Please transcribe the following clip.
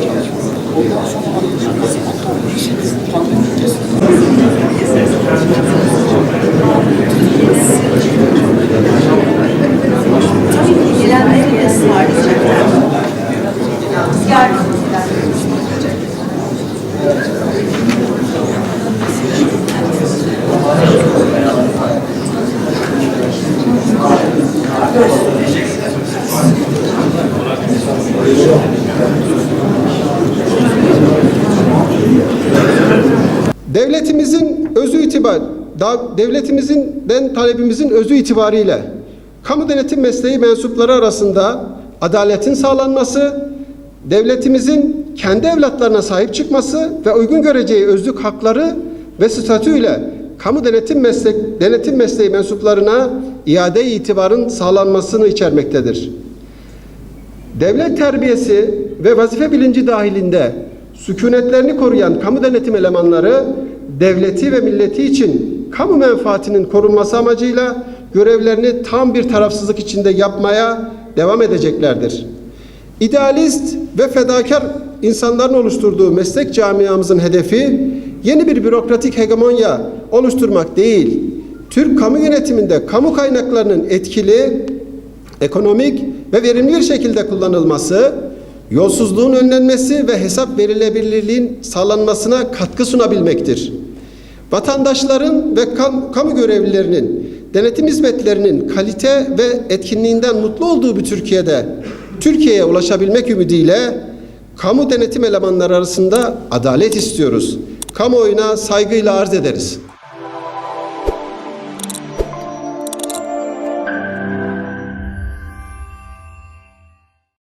Gelenleri Devletimizin özü itibar, da- devletimizin talebimizin özü itibariyle kamu denetim mesleği mensupları arasında adaletin sağlanması, devletimizin kendi evlatlarına sahip çıkması ve uygun göreceği özlük hakları ve statüyle kamu denetim meslek denetim mesleği mensuplarına iade itibarın sağlanmasını içermektedir. Devlet terbiyesi ve vazife bilinci dahilinde sükunetlerini koruyan kamu denetim elemanları devleti ve milleti için kamu menfaatinin korunması amacıyla görevlerini tam bir tarafsızlık içinde yapmaya devam edeceklerdir. İdealist ve fedakar insanların oluşturduğu meslek camiamızın hedefi yeni bir bürokratik hegemonya oluşturmak değil, Türk kamu yönetiminde kamu kaynaklarının etkili, ekonomik ve verimli bir şekilde kullanılması, yolsuzluğun önlenmesi ve hesap verilebilirliğin sağlanmasına katkı sunabilmektir. Vatandaşların ve kam- kamu görevlilerinin denetim hizmetlerinin kalite ve etkinliğinden mutlu olduğu bir Türkiye'de Türkiye'ye ulaşabilmek ümidiyle kamu denetim elemanları arasında adalet istiyoruz. Kamuoyuna saygıyla arz ederiz.